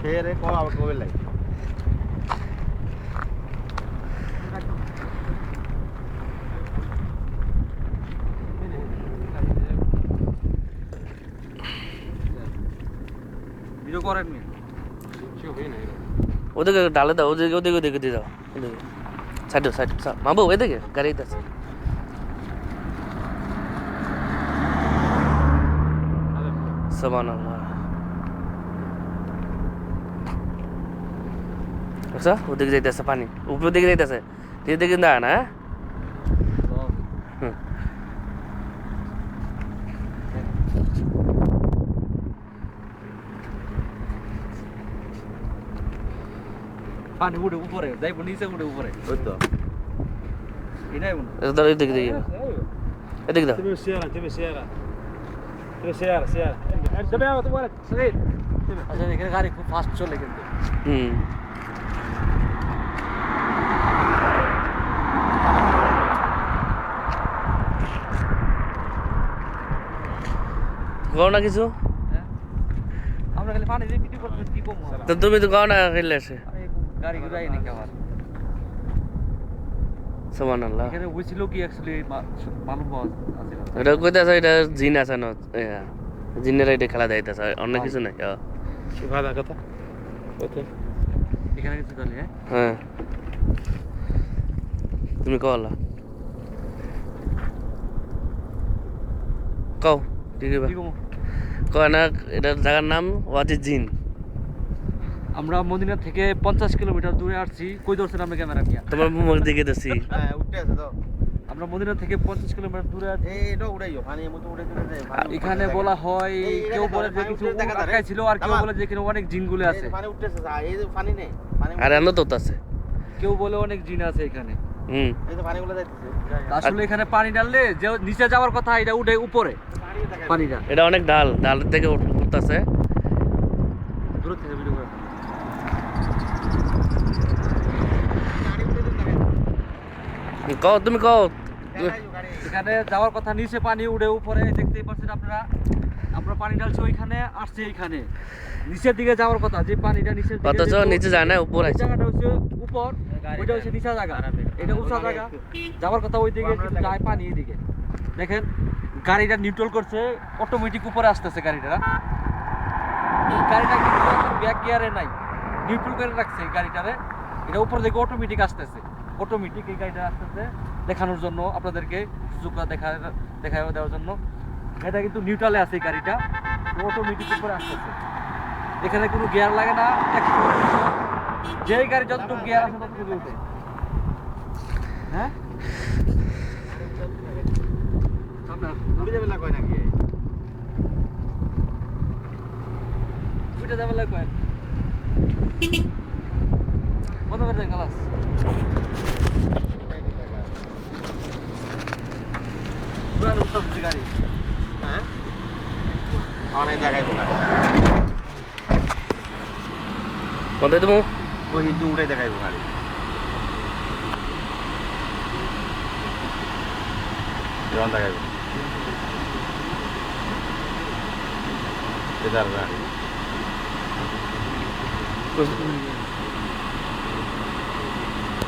খেয়ে রে কম আবার কবে লাগে ভিডিও করেননি? ওদিকে ডালে দাও, ওদিকে ওদিকে ওদিকে দিয়ে দাও। ওদিকে। সাইড সাইড মাবু এদিকে গাড়ি আছে। সোবান বুঝছ আচ্ছা, ওদিকে যাইতেছে পানি। উপরের দিকে যাইতেছে। ধীরে দিকে দাঁড়ায় হ্যাঁ? না পানি উঠে উপরে যাইব নিচে উঠে উপরে। ওই তো। এটাই মনে এদিকে দিকে এদিকে দাও তুমি শেয়ারা তুমি শেয়ারা تبي السيارة سيارة تبي يا ولد صغير আচ্ছা এখানে গাড়ি খুব ফাস্ট চলে কিন্তু হুম কও না কিছু হ্যাঁ আমরা খালি পানি দিয়ে ভিডিও করতে কি কম হয়? তো তুমি তো কও না খেলে আসে আরে গাড়ি ঘুরাই নাকি আমার জিন আছে না জিনের এটা খেলা দেইতাছে অন্য কিছু নাই সুভাদা কথা। হ্যাঁ। তুমি কও আল্লাহ। কও দিদি কয় না এটার জায়গার নাম ওয়াজিদ জিন। আমরা মদিনা থেকে পঞ্চাশ কিলোমিটার দূরে আসছি। কই ধরছেন আমরা ক্যামেরা নিয়ে? তোমার মুখ দিকে দেখছি হ্যাঁ আছে তো। আমরা মদিনা থেকে পঞ্চাশ কিলোমিটার দূরে আছি। এটা উড়াইও পানির মতো উড়ে চলে যায় পানি এখানে বলা হয় কেউ বলে যে কিছু আটকাই ছিল আর কেউ বলে যে এখানে অনেক জিনগুলো আছে। পানি উঠতেছে এই যে পানি নেই পানি আর এমন তো আছে। কেউ বলে অনেক জিন আছে এখানে। হুম। এই যে পানিগুলো যাইতেছে আসলে এখানে পানি ডাললে যে নিচে যাওয়ার কথা এটা উঠে উপরে। পানি পানিটা। এটা অনেক ডাল ডাল থেকে উঠ- উঠতাছে। দূর থেকে ভিডিও করে। কও তুমি কও। এখানে যাওয়ার কথা নিচে পানি উঠে উপরে দেখতেই পাচ্ছেন আপনারা। আমরা পানি ঢালছি ওইখানে আসছে এইখানে। নিচের দিকে যাওয়ার কথা যে পানিটা নিচের দিকে অথচ নিচে যায় না উপর জায়গাটা হচ্ছে উপর ওইটা হচ্ছে নিচা জায়গা। এটা উঁচা জায়গা। যাওয়ার কথা ওই দিকে কিন্তু যায় পানি এদিকে। দেখেন গাড়িটা নিউট্রাল করছে অটোমেটিক উপরে আসতেছে গাড়িটা। এই গাড়িটা কিন্তু ব্যাক গিয়ারে নাই। নিউট্রাল করে রাখছে গাড়িটারে। এটা উপর দিকে অটোমেটিক আসতেছে। অটোমেটিক এই গাড়িটা আস্তে দেখানোর জন্য আপনাদেরকে সুযোগটা দেখা দেখা দেওয়ার জন্য। এটা কিন্তু নিউট্রালে আছে এই গাড়িটা। অটোমেটিক উপরে আসতেছে। এখানে কোনো গিয়ার লাগে না। যে গাড়ি যতটুকু গিয়ার আছে ততটুকু উঠে। হ্যাঁ? যাবে কয় নাকি? যাবে বন্ধ করে খালাস পুরানো হচ্ছে গাড়ি হ্যাঁ অনেক না কোথায় তুমি ওই উড়ে দেখাইবো গাড়ি দেখাইবো এটার গাড়ি